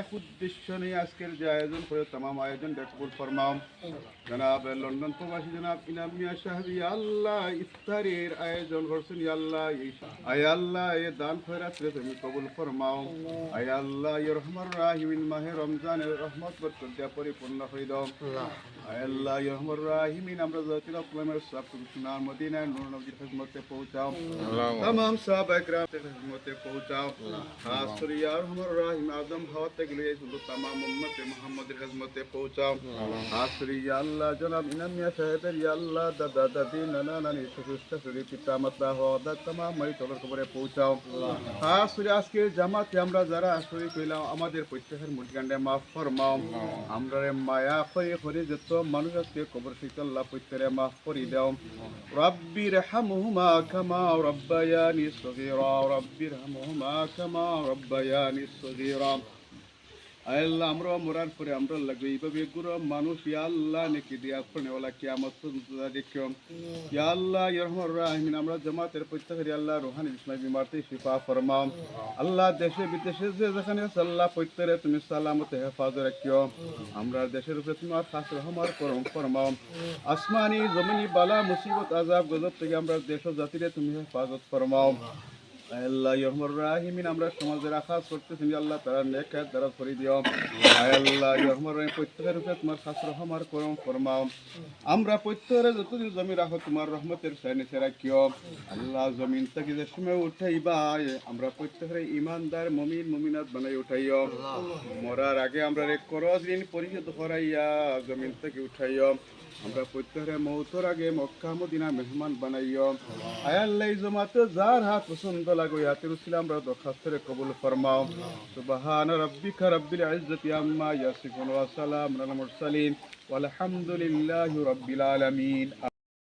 এক উদ্দেশ্য নিয়ে আজকের যে আয়োজন করে তাম আয়োজন ডেকবুল ফরমাম জনাব লন্ডন প্রবাসী জনাব ইনাম মিয়া সাহেব আল্লাহ ইফতারের আয়োজন করছেন আল্লাহ আয় আল্লাহ এ দান খয়রাত্রে তুমি কবুল ফরমাও আয় আল্লাহ এ রহমান রাহিমিন মাহে রমজানের রহমত বর্তদ্যা পরিপূর্ণ হয়ে দাও আয় আল্লাহ এ রহমান রাহিমিন আমরা জাতির অকলামের সব সুনার মদিনায় নূর নবজির খেদমতে পৌঁছাও। তাম সাহাব একরাম খেদমতে পৌঁছাও। খাস করে ইয়া রহমান রাহিম আদম হাওয়াতে এগুলো সুন্দর তামাম উম্মতে মোহাম্মদের খেদমতে পৌঁছাও। আশ্রী আল্লাহ মাফ ফরমাও। আমরা মায়া করে করে যত মানুষ আজকে কবর শীতল্লা প্রত্যেকে মাফ করি দাও। রব্বি রেহামুহুমা কামা রব্বায়ানি আল্লাহ আমরা মরার পরে আমরা লাগবে। এইভাবে গুরু মানুষ ইয়া আল্লাহ নাকি দিয়া ফোনে ওলা কিয়ামত দেখিও ইয়া আল্লাহ ইয়া রহমান আমরা জামাতের প্রত্যেকের আল্লাহ রোহানি ইসমাই বিমারতে শিফা ফরমাও। আল্লাহ দেশে বিদেশে যে যেখানে আল্লাহ প্রত্যেকে তুমি সালামতে হেফাজত রাখিও আমরা দেশের উপরে তোমার খাস রহমার করম ফরমাও। আসমানি জমিনি বালা মুসিবত আজাব গজব থেকে আমরা দেশ জাতিরে তুমি হেফাজত ফরমাও। আমরা করতেছি আল্লাহ জমিন ইমানদার মমিন, মমিনাত বানাই উঠাইও। মরার আগে আমরা রে করজ পরিশোধ করাইয়া জমিন থেকে উঠাইও। আমরা প্রত্যেকের মৌতর আগে মক্কা, মদিনা মেহমান বানাইও। আয়াল্লাই জমাতে যার হাত পছন্দ লাগো হাতের উসিলা আমরা দরখাস্তের কবুল ফরমাও। সুবহান রাব্বিকা রাব্বিল ইজ্জতি আম্মা ইয়াসিফুন ওয়া সালামুন আলাল মুরসালিন। ওয়ালহামদুলিল্লাহি রাব্বিল আলামিন।